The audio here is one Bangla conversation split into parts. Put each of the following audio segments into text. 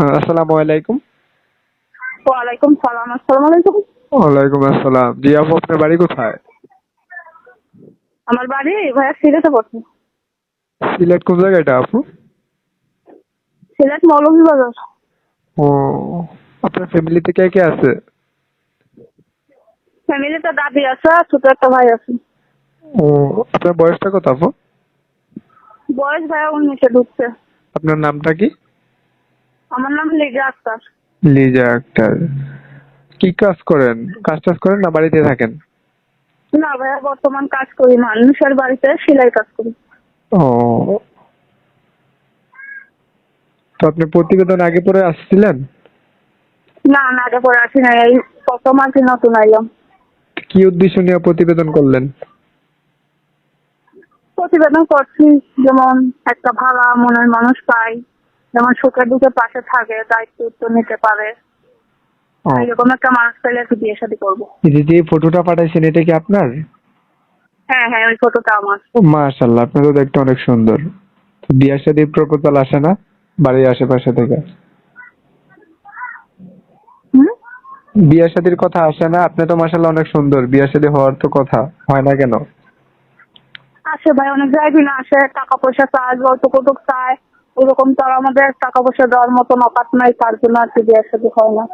আসসালামু আলাইকুম। ওয়ালাইকুম সালাম আসসালামু আলাইকুম। ওয়ালাইকুম আসসালাম। জি আপু আপনার বাড়ি কোথায়? আমার বাড়ি ভাইয়া সিলেটে পড়ছে। সিলেট কোন জায়গাটা আপু? সিলেট মৌলভীবাজার। ও আপনার ফ্যামিলিতে কে কে আছে? ফ্যামিলিতে দাদি আছে আর ছোট একটা ভাই আছে। ও আপনার বয়সটা কত আপু? বয়স ভাইয়া উনিশে ঢুকছে। আপনার নামটা কি? আমার নাম লিজা আক্তার। লিজা আক্তার। কি কাজ করেন? কাজ টাজ করেন না বাড়িতে থাকেন? না ভাইয়া বর্তমান কাজ করি। মানুষের বাড়িতে সেলাই কাজ করি। ও। তো আপনি প্রতিবেদন আগে পরে আসছিলেন? না না আগে পরে আসি না এই প্রথম আর কি নতুন আইলাম। কি উদ্দেশ্য নিয়ে প্রতিবেদন করলেন? প্রতিবেদন করছি যেমন একটা ভালো মনের মানুষ পাই। যেমন সুখের দুঃখে পাশে থাকে দায়িত্ব উত্তর নিতে পারে। এরকম একটা মানুষ পেলে একটু বিয়ে শাদী করব। যে ফটোটা পাঠাইছেন এটা কি আপনার? হ্যাঁ হ্যাঁ ওই ফটোটা আমার। দেখতে অনেক সুন্দর। তো বিয়ার সাথে প্রপোজাল আসে না বাড়ির আশেপাশে থেকে? হুম? বিয়ার শাদীর কথা আসে না আপনি তো মাশাল্লাহ অনেক সুন্দর। বিয়ার শাদী হওয়ার তো কথা হয় না কেন? আসে ভাই অনেক জায়গায় না আসে টাকা পয়সা চায় যত কটুক চায়। ওরকম তো আর আমাদের টাকা পয়সা দেওয়ার মতন অকাত নাই তার জন্য আর কি বিয়ের সাথে হয় না।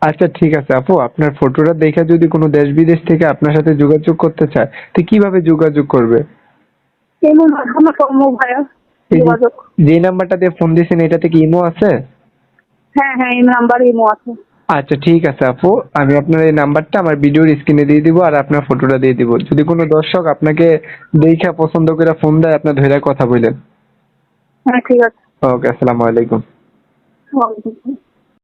আচ্ছা ঠিক আছে আপু আপনার ফটোটা দেখে যদি কোনো দেশ বিদেশ থেকে আপনার সাথে যোগাযোগ করতে চায় তো কীভাবে যোগাযোগ করবে? এমন মাধ্যমে ভাইয়া যে- যোগাযোগ। যে নাম্বারটা দিয়ে ফোন দিয়েছেন এটাতে কি ইমো আছে? হ্যাঁ হ্যাঁ এই নাম্বার ইমো আছে। আচ্ছা ঠিক আছে আপু আমি আপনার এই নাম্বারটা আমার ভিডিওর স্ক্রিনে দিয়ে দিব আর আপনার ফটোটা দিয়ে দিব। যদি কোনো দর্শক আপনাকে দেখে পছন্দ করে ফোন দেয় আপনার ধরে কথা বললেন। হ্যাঁ ঠিক আছে ওকে আসসালামু আলাইকুম ওয়ালাইকুম।